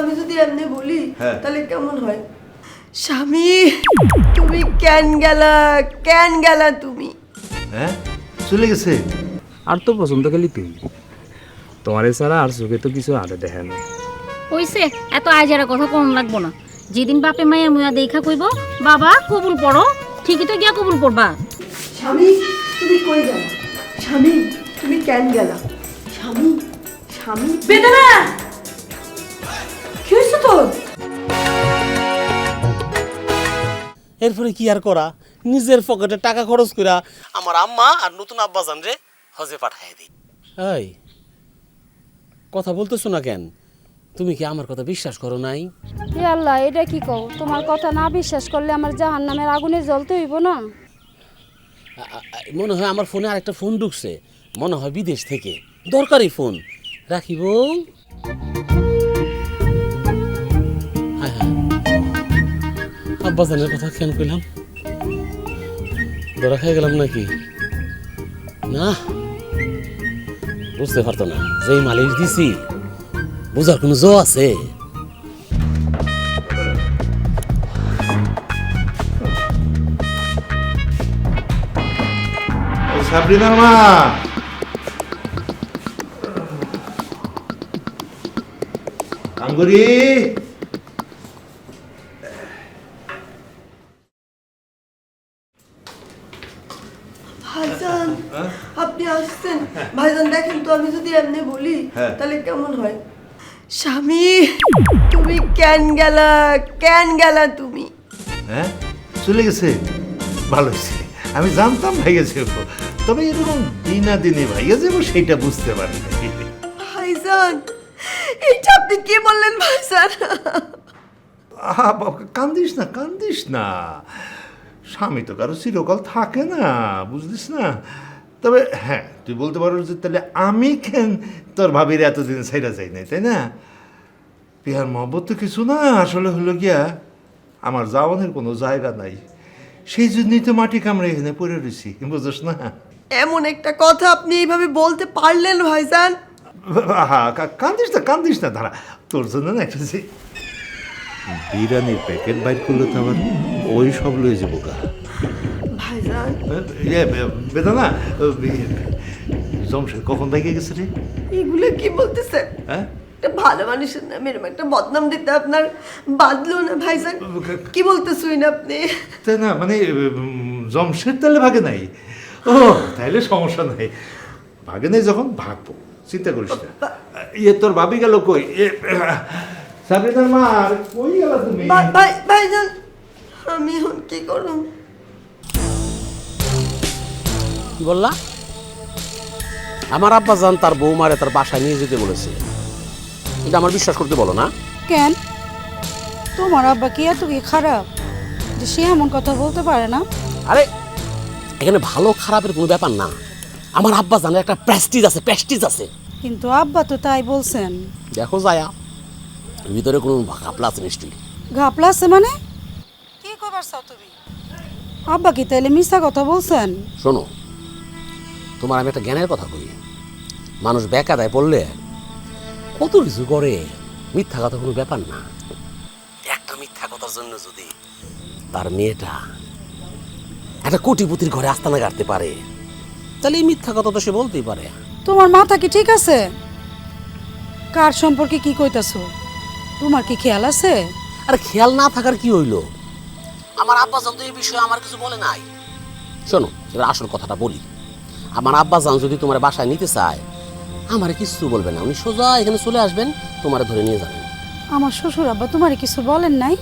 আমি যদি এমনি বলি হ্যাঁ। তাহলে কেমন হয়? স্বামী তুমি কেন গেলা? কেন গেলা তুমি? হ্যাঁ? চলে গেছে। আর তো পছন্দ খালি তুই। তোমার ছাড়া আর চোখে তো কিছু আদে দেখে না হইছে এত আজারা কথা কম লাগবো না। যেদিন বাপে মায়ের মুয়া দেখা কইব বাবা কবুল পড়ো। ঠিকই তো গিয়া কবুল পড়বা। স্বামী তুমি কই গেলা? স্বামী তুমি কেন গেলা? স্বামী স্বামী। বেদনা! এরপরে কি আর করা? নিজের পকেটে টাকা খরচ করা আমার আম্মা আর নতুন আব্বা জান রে হজে পাঠাই দিই। এই কথা বলতেছো না কেন? তুমি কি আমার কথা বিশ্বাস করো নাই? এ আল্লাহ এটা কি কও? তোমার কথা না বিশ্বাস করলে আমার জাহান নামের আগুনে জ্বলতে হইব না? মনে হয় আমার ফোনে আরেকটা ফোন ঢুকছে। মনে হয় বিদেশ থেকে। দরকারি ফোন। রাখিব আব্বা জানের কথা কেন কইলাম। ধরা খেয়ে গেলাম নাকি? না। বুঝতে পারতো না, যেই মালিশ দিছি, বুঝার কোনো জো আছে? সাবরিনার মা আঙ্গুরি ভাইজান আপনি আসছেন ভাইজান দেখেন তো আমি যদি এমনি বলি হ্যাঁ। তাহলে কেমন হয়? স্বামী তুমি কেন গেলা? কেন গেলা তুমি? হ্যাঁ? চলে গেছে। ভালো হয়েছে। আমি জানতাম ভাইয়া যাব তবে এরকম দিনা দিনে ভাইয়া যাব সেইটা বুঝতে পারি ভাইজান এইটা আপনি কি বললেন ভাইজান? আহা বাবা, কান্দিস না কান্দিস না। স্বামী তো কারও চিরকাল থাকে না বুঝলিস না? তবে হ্যাঁ তুই বলতে পারো যে তাহলে আমি কেন তোর ভাবির এতদিন সাইরা যাই নাই তাই না? পিয়ার মহব্বত তো কিছু না আসলে হলো গিয়া আমার যাওয়ানের কোনো জায়গা নাই। সেই জন্যই তো মাটি কামড়ে এখানে পড়ে রয়েছি বুঝিস না? এমন একটা কথা আপনি এইভাবে বলতে পারলেন ভাইজান। আহা কা- কান্দিস না কান্দিস না দাঁড়া। তোর জন্য না একটা যে বিরিয়ানির প্যাকেট বাইর করলে তো আবার ওই সব লয়ে যাব গা। বেদানা জমশেদ কখন বাইকে গেছে রে? এগুলো কি বলতেছেন হ্যাঁ? একটা ভালো মানুষের নামে এরকম একটা বদনাম দিতে আপনার বাদলো না ভাইজান? কি বলতেছুই না আপনি? তাই না মানে জমশেদ তাহলে ভাগে নাই। ও তাইলে সমস্যা নাই। ভাগে নাই যখন ভাগবো চিন্তা করিস না। ইয়ে তোর ভাবি গেল কই? এ সাবিনার মা আর কই গেল তুমি? ভাই ভাইজান আমি এখন কি করব? কি বললা? আমার আব্বা জান তার বৌমারে তার বাসায় নিয়ে যেতে বলেছে। এটা আমার বিশ্বাস করতে বলো না। কেন? তোমার আব্বা কি এত কি খারাপ যে সে এমন কথা বলতে পারে না? আরে এখানে ভালো খারাপের কোনো ব্যাপার না। আমার আব্বা জানের একটা প্রেস্টিজ আছে প্রেস্টিজ আছে। কিন্তু আব্বা তো তাই বলছেন। দেখো যায়া ভিতরে কোনো ঘাপলা আছে নিশ্চয়ই। ঘাপলা আছে মানে? কি কবার চাও তুমি? আব্বা কি তাইলে মিথ্যা কথা বলছেন? শোনো তোমার আমি একটা জ্ঞানের কথা কই। মানুষ বেকাদায় পড়লে কত কিছু করে মিথ্যা কথা কোনো ব্যাপার না। একটা মিথ্যা কথার জন্য যদি তার মেয়েটা একটা কোটিপতির ঘরে আস্তানা গাড়তে পারে তাহলে এই মিথ্যা কথা তো সে বলতেই পারে। তোমার মাথা কি ঠিক আছে? কার সম্পর্কে কি কইতাছো? তোমার কি খেয়াল আছে? আর খেয়াল না থাকার কি হইল? আমার আব্বা জান তো এই বিষয়ে আমার কিছু বলে নাই। শোনো এবার আসল কথাটা বলি। আমার আব্বা জান যদি তোমার বাসায় নিতে চায় আমার কিছু বলবে না। উনি সোজা এখানে চলে আসবেন তোমারে ধরে নিয়ে যাবেন। আমার শ্বশুর আব্বা তোমার কিছু বলেন নাই?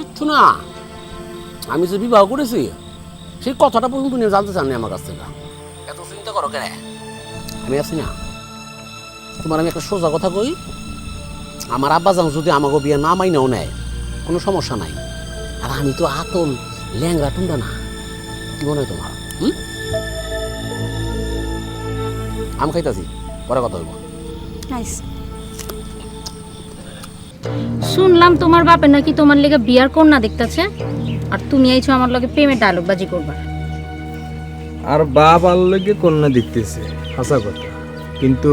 একটু না। আমি যে বিবাহ করেছি সেই কথাটা পর্যন্ত উনি জানতে চাননি আমার কাছ থেকে। এত চিন্তা করো কেন? আমি আছি না। তোমার আমি একটা সোজা কথা কই আমার আব্বা যান যদি আমাকে বিয়ে না মাইনাও নেয় কোনো সমস্যা নাই। আর আমি তো আতল ল্যাংরা টুন্ডা না। কি মনে হয় তোমার? হুম? আম খাইতাছি পরে কথা হইব। শুনলাম তোমার বাপে নাকি তোমার লেগে বিয়ার কন্যা দেখতেছে আর তুমি আইছো আমার লগে প্রেমের ডায়লগ বাজি করবা। আর বাপ আর লগে কন্যা দিতেছে হাসা কথা। কিন্তু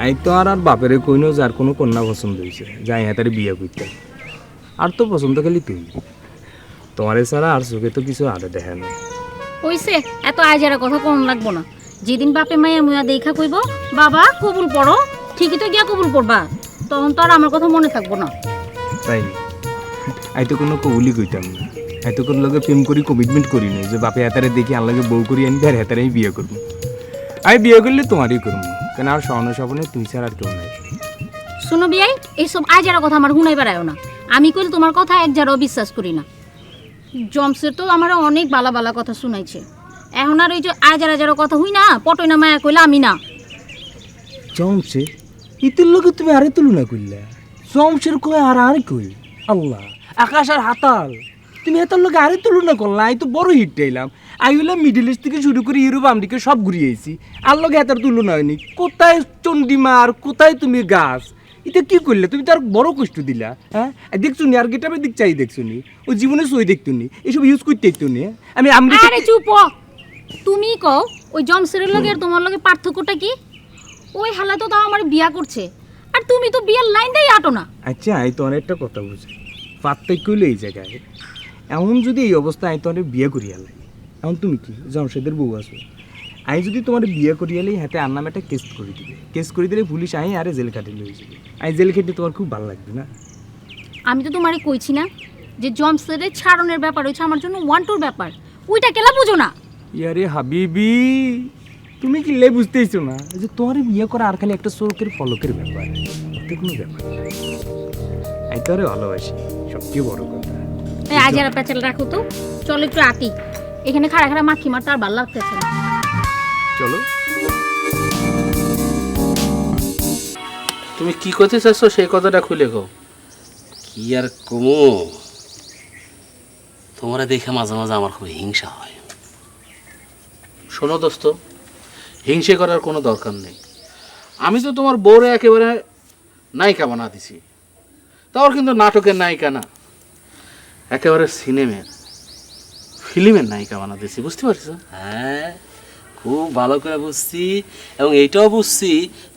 আমি তো আর আর বাপেরে কইনো যার কোনো কন্যা পছন্দ হয়েছে যাই হ্যাঁ তারে বিয়ে করতে আর তো পছন্দ খালি তুই তোমার ছাড়া আর চোখে তো কিছু আরে দেখে না। হইছে এত আজারা কথা কোন লাগবো না। যেদিন বাপে মায়া মুয়া দেখা কইব বাবা কবুল পড়ো ঠিকই তো গিয়া কবুল পড়বা তখন তো আর আমার কথা মনে থাকব না। তাই? আই তো কোনো কবুলি কইতাম না। আই তো কোনো লগে প্রেম করি কমিটমেন্ট করি নাই যে বাপে হাতারে দেখি আর লগে বউ করি আনবি আর হাতারে বিয়ে করব। আমি বিয়ে করলে তোমারই করব কেন আর স্বর্ণ স্বপ্নে তুই ছাড়া আর কেউ নাই। শুনো বিয়াই এইসব আজারা কথা আমার হুনাই বেড়ায় না। আমি কইলে তোমার কথা এক যারাও বিশ্বাস করি না। জমসের তো আমার অনেক বালা বালা কথা শুনাইছে। এখন আর ওই যে আজার আজারা কথা হই না পটই না মায়া কইলে আমি না। জমছে ইতির লগে তুমি আরে তুলনা করলে জমশের কই আর আর কই? আল্লাহ আকাশ আর হাতাল। তুমি এত লগে আরে তুলনা করলা আমি তো বড় হিট এলাম আই হইলাম মিডিল ইস্ট থেকে শুরু করে ইউরোপ আমেরিকা সব ঘুরিয়েছি আর লগে এত তুলনা হয়নি। কোথায় চন্ডিমা আর কোথায় তুমি গাছ? এটা কি করলে তুমি তার বড় কষ্ট দিলা হ্যাঁ? দেখছ নি আর গেটাপের দিক চাই দেখছ নি। ও জীবনে সই দেখতো নি এসব ইউজ করতে দেখতো নি হ্যাঁ? আমি আমেরিকা আরে চুপ। তুমি কও ওই জমসের লগে আর তোমার লগে পার্থক্যটা কি? ওই হালা তো তাও আমার বিয়া করছে। আর তুমি তো বিয়ের লাইন দিয়ে আটো না। আচ্ছা আমি তো অনেকটা কথা বুঝি। পার্থক্য হইল এই জায়গায়। এমন যদি এই অবস্থা আমি তোমার বিয়ে করিয়া লাই। এখন তুমি কি? জমশেদের বউ আছো। আমি যদি তোমার বিয়ে করিয়ালেই হাতে আর নামে একটা কেস করে দিবে। কেস করে দিলে পুলিশ আই আরে জেল কাটিয়ে লয়ে যাবে। আমি জেল খেতে তোমার খুব ভালো লাগবে না? আমি তো তোমারে কইছি না যে জমসের ছাড়নের ব্যাপার হচ্ছে আমার জন্য ওয়ান টুর ব্যাপার। ওইটা কেলা বুঝো না? ইয়ারে হাবিবি তুমি কি লে বুঝতেইছো না যে তোমার বিয়ে করা আর খালি একটা চোখের ফলকের ব্যাপার? এটা কোনো ব্যাপার না। আমি তোরে ভালোবাসি সবচেয়ে বড় কথা। এই আজারা প্যাচাল রাখো তো। চলো একটু আতি। এখানে খাড়া খাড়া মাখি মারতে আর ভালো লাগতেছে না। চলো। তুমি কি করতে চাচ্ছ সেই কথাটা খুলে গো কি আর কমো? তোমরা দেখে মাঝে মাঝে আমার খুব হিংসা হয়। শোনো দোস্ত হিংসে করার কোনো দরকার নেই। আমি তো তোমার বউরে একেবারে নায়িকা বানা দিছি। তাও কিন্তু নাটকের নায়িকা না। একেবারে সিনেমের ফিল্মের নায়িকা বানা দিছি বুঝতে পারছ হ্যাঁ খুব ভালো করে বুঝছি এবং এইটাও বুঝছি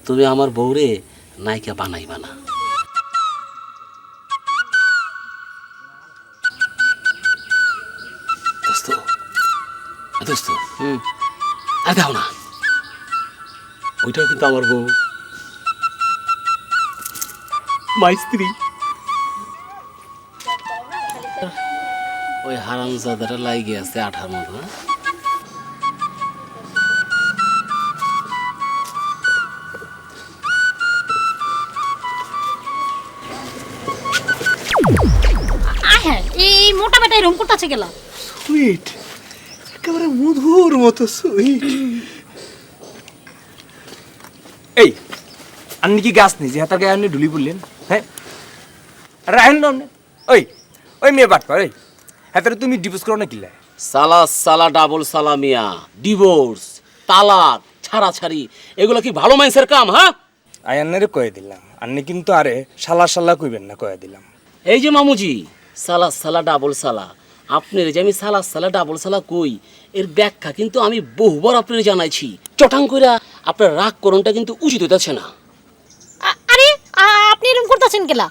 তুমি আমার বউরে নায়িকা বানাইবা না। দোস্ত দোস্ত হুম। আর দাও না। ওইটাও কিন্তু আমার বউ। মাই স্ত্রী। ওই হারামজাদাটা লাইগে আছে আঠার মতো হ্যাঁ? হ্যাঁ এই এই মোটা বেটা এরকম করতেছে গেলা সুইট একেবারে মধুর মতো সুইট এই আপনি কি গাছ নেই? যে হাতার গায়ে আপনি ঢুলি পড়লেন হ্যাঁ? রাহেন না আপনি? ওই ওই মেয়ে বাট ওই হাতারে তুমি ডিভোর্স করো না কিল্লা সালা সালা ডাবল সালামিয়া ডিভোর্স তালাক ছাড়াছাড়ি এগুলো কি ভালো মাইন্সের কাম হ্যাঁ? আই আন্নারে কয়ে দিলাম। আপনি কিন্তু আরে শালা শালা কইবেন না কয়ে দিলাম। এই যে মামুজি সালা সালা ডাবল সালা। আপনার যে আমি সালা সালা ডাবল সালা কই? এর ব্যাখ্যা কিন্তু আমি বহুবার আপনার জানাইছি। চটাং কইরা আপনার রাগ করণটা কিন্তু উচিত হইতাছে না। আরে আপনি এরকম করতেছেন গেলা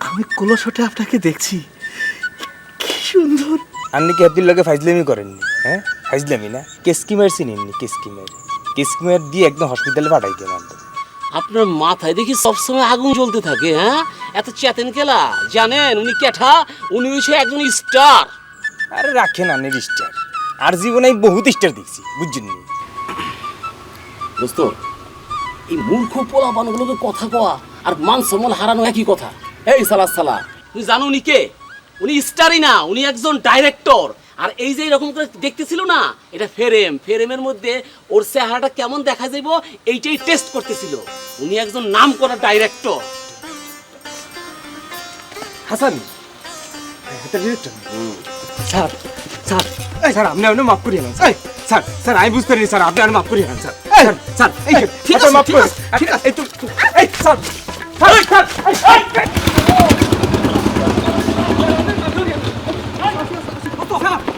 আমি কলসটে আপনাকে দেখছি। কি সুন্দর। আপনি কি আব্দুল লগে ফাইজলামি করেননি? হ্যাঁ? ফাইজলামি না? কেসকিমার চিনেননি? কেসকিমার কেসকিমার দিয়ে একদম হসপিটালে পাঠাই দেন আপনার মাথায় দেখি সবসময় আগুন জ্বলতে থাকে হ্যাঁ? এত চেতেন কেলা? জানেন উনি কেঠা উনি হচ্ছে একজন স্টার আরে রাখেন আনের স্টার আর জীবনে আমি বহুত স্টার দেখছি বুঝছেন নি? দোস্ত এই মূর্খ পোলা বানগুলোকে কথা কওয়া আর মান সম্মান হারানো একই কথা। এই সালা সালা। তুমি জানো উনি কে? উনি স্টারই না উনি একজন ডাইরেক্টর আর এই যে এরকম করে দেখতেছিল না এটা ফেরেম। ফেরেমের মধ্যে ওর চেহারাটা কেমন দেখা যাইব এইটাই টেস্ট করতেছিল। উনি একজন নাম করা ডাইরেক্টর হাসান এটা ডিরেক্টর স্যার স্যার। এই স্যার আপনি আপনি মাফ করিয়ে নেন স্যার স্যার স্যার আমি বুঝতে পারি স্যার আপনি আর মাফ করিয়ে নেন স্যার। স্যার স্যার এই ঠিক আছে, মাফ করে। ঠিক আছে। এই তো এই স্যার স্যার স্যার।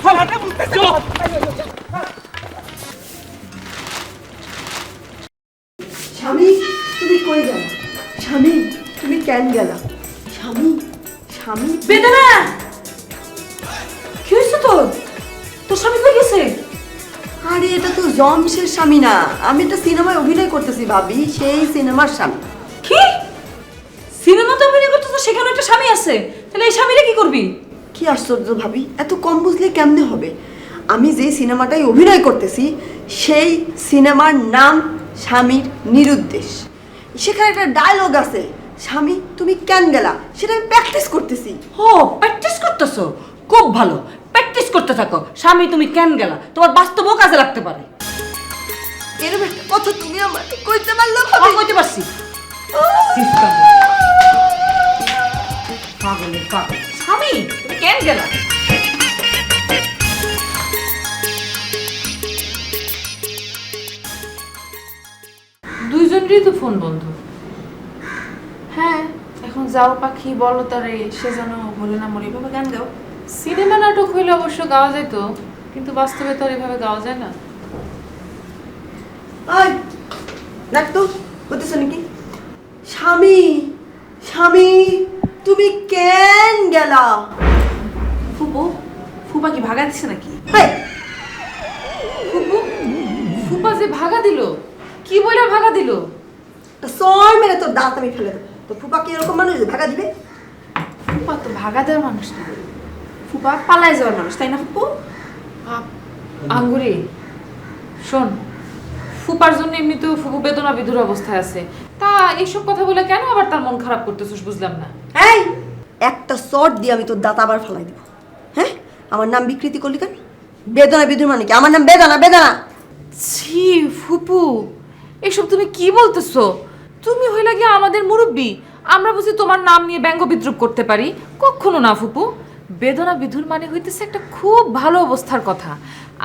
স্যার, আপনি বুঝতেছেন না? স্বামী তুমি কেন গেলা? স্বামী স্বামী। বেদনা! কি হয়েছে তোর? তোর স্বামী কই গেছে? আরে এটা তো জমশের স্বামী না। আমি একটা সিনেমায় অভিনয় করতেছি ভাবি সেই সিনেমার স্বামী। কি? সিনেমাতে অভিনয় করতে তো সেখানে একটা স্বামী আছে। তাহলে এই স্বামীরা কি করবি? কি আশ্চর্য ভাবি এত কম বুঝলে কেমনে হবে? আমি যে সিনেমাটায় অভিনয় করতেছি সেই সিনেমার নাম স্বামীর নিরুদ্দেশ। সেখানে একটা ডায়লগ আছে স্বামী তুমি কেন গেলা? সেটা আমি প্র্যাকটিস করতেছি। ও প্র্যাকটিস করতেছো? খুব ভালো। প্র্যাকটিস করতে থাকো। স্বামী তুমি কেন গেলা? তোমার বাস্তবও কাজে লাগতে পারে। এরকম একটা কথা তুমি আমার কইতে পারল আমি কইতে পারছি। পাগলের পাগল। স্বামী তুমি কেন গেলা? দুইজনেরই তো ফোন বন্ধ। হ্যাঁ এখন যাও পাখি বলো তারে সে যেন বলে না মরে। এভাবে গান গাও সিনেমা নাটক হইলে অবশ্য গাওয়া যেত কিন্তু বাস্তবে তো আর এভাবে গাওয়া যায় না। আয় দেখ তো বলতেছ নাকি? স্বামী স্বামী তুমি কেন গেলা? ফুপু ফুপা কি ভাগা দিছে নাকি? ফুপু ফুপা যে ভাগা দিল কি বলে ভাগা দিল? তা সর মেরে তোর দাঁত আমি ফেলে দেবো। তো ফুপা কি এরকম মানুষ ভাগা দিবে? ফুপা তো ভাগা দেওয়ার মানুষ না। ফুপা পালায় যাওয়ার মানুষ তাই না ফুপু? আঙ্গুরি শোন ফুপার জন্য এমনিতেও ফুপু বেদনা বিধুর অবস্থায় আছে। তা এইসব কথা বলে কেন আবার তার মন খারাপ করতেছিস বুঝলাম না? এই একটা শর্ট দিয়ে আমি তোর দাঁত আবার ফেলাই দিব। হ্যাঁ? আমার নাম বিকৃতি করলি কেন? বেদনা বিদুর মানে কি? আমার নাম বেদনা বেদনা। ছি ফুপু এসব তুমি কি বলতেছো? তুমি হইলা গিয়ে আমাদের মুরব্বী। আমরা বুঝি তোমার নাম নিয়ে ব্যঙ্গ বিদ্রুপ করতে পারি। কখনো না ফুপু। বেদনা বিধুর মানে হইতেছে একটা খুব ভালো অবস্থার কথা।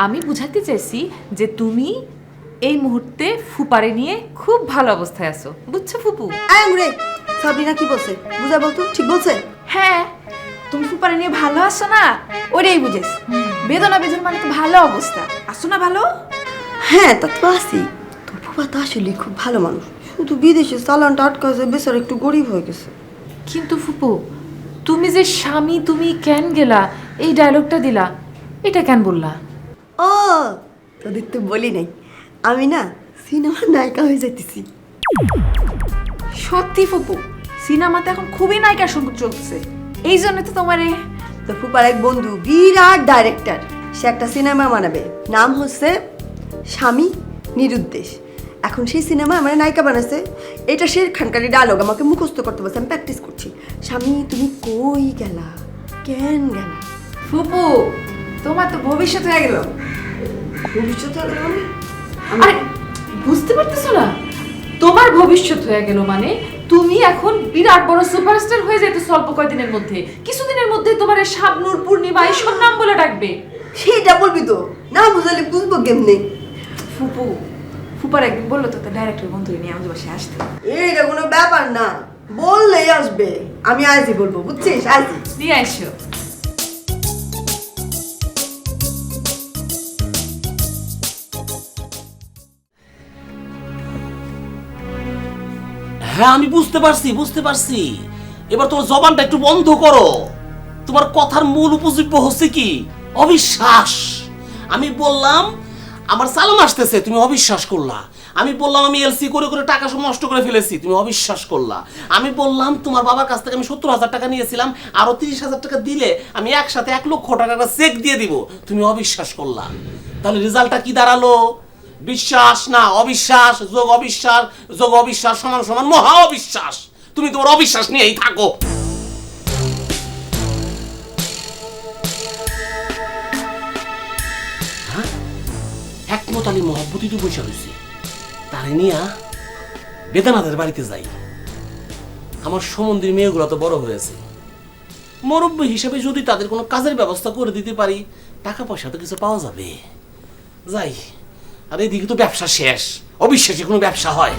আমি বুঝাতে চাইছি যে তুমি এই মুহূর্তে ফুপারে নিয়ে খুব ভালো অবস্থায় আছো। বুঝছ ফুপু? এই রে সাবরিনা কি বলছে? বুঝা বলতো ঠিক বলছে? হ্যাঁ তুমি ফুপারে নিয়ে ভালো আছো না? ওটাই বুঝেছ। বেদনা বেদন মানে তো ভালো অবস্থা। আসো না ভালো? হ্যাঁ তা তো আসি তোর ফুপা তো আসলে খুব ভালো মানুষ। শুধু বিদেশে চালানটা আটকাছে বেচারা একটু গরিব হয়ে গেছে। কিন্তু ফুপু তুমি যে স্বামী তুমি কেন গেলা? এই ডায়লগটা দিলা। এটা কেন বললা? ও তোদের তো বলি নাই। আমি না সিনেমার নায়িকা হয়ে যাইতেছি। সত্যি ফুপু সিনেমাতে এখন খুবই নায়িকা সংকট চলছে। এই জন্য তো তোমার তো ফুপার এক বন্ধু বিরাট ডাইরেক্টর সে একটা সিনেমা বানাবে। নাম হচ্ছে স্বামী নিরুদ্দেশ। এখন সেই সিনেমা আমার নায়িকা বানাচ্ছে এটা সে খানকারি ডায়লগ আমাকে মুখস্থ করতে বলছে আমি প্র্যাকটিস করছি। স্বামী তুমি কই গেলা? কেন গেলা? ফুপু তোমার তো ভবিষ্যৎ হয়ে গেল। ভবিষ্যৎ হয়ে মানে? আরে বুঝতে পারতেছো না? তোমার ভবিষ্যৎ হয়ে গেল মানে তুমি এখন বিরাট বড় সুপারস্টার হয়ে যেতে অল্প কয়দিনের মধ্যে। কিছুদিনের মধ্যে তোমার এই শাবনূর পূর্ণিমা এইসব নাম বলে ডাকবে। সেটা বলবি তো? না বুঝালে বুঝব কেমনে? ফুপু ফুপার একদিন বলল তো ডাইরেক্টর বন্ধু নিয়ে আমাদের বাসায় আসতে এইটা কোনো ব্যাপার না। বললেই আসবে। আমি আজই বলব বুঝছিস? আজই নিয়ে আসো হ্যাঁ আমি বুঝতে পারছি বুঝতে পারছি। এবার তোমার জবানটা একটু বন্ধ করো। তোমার কথার মূল উপজীব্য হচ্ছে কি? অবিশ্বাস। আমি বললাম আমার চালান আসতেছে, তুমি অবিশ্বাস করলা। আমি বললাম, আমি এলসি করে করে টাকা সব নষ্ট করে ফেলেছি, তুমি অবিশ্বাস করলা। আমি বললাম, তোমার বাবার কাছ থেকে আমি সত্তর হাজার টাকা নিয়েছিলাম, আরও তিরিশ হাজার টাকা দিলে আমি একসাথে এক লক্ষ টাকা চেক দিয়ে দিব। তুমি অবিশ্বাস করলা। তাহলে রেজাল্টটা কি দাঁড়াল? বিশ্বাস না, অবিশ্বাস, যোগ অবিশ্বাস যোগ অবিশ্বাস সমান সমান মহা অবিশ্বাস। তুমি তোমার অবিশ্বাস নিয়েই থাকো। একমত আলী মহব্বতই তো বসে রয়েছে তারে নিয়া বেদানাদের বাড়িতে যাই। আমার সমন্দির মেয়েগুলো তো বড় হয়েছে মরব্বী হিসাবে যদি তাদের কোনো কাজের ব্যবস্থা করে দিতে পারি টাকা পয়সা তো কিছু পাওয়া যাবে। যাই, আর এদিকে তো ব্যবসা শেষ। অবিশ্বাসী কোনো ব্যবসা হয়।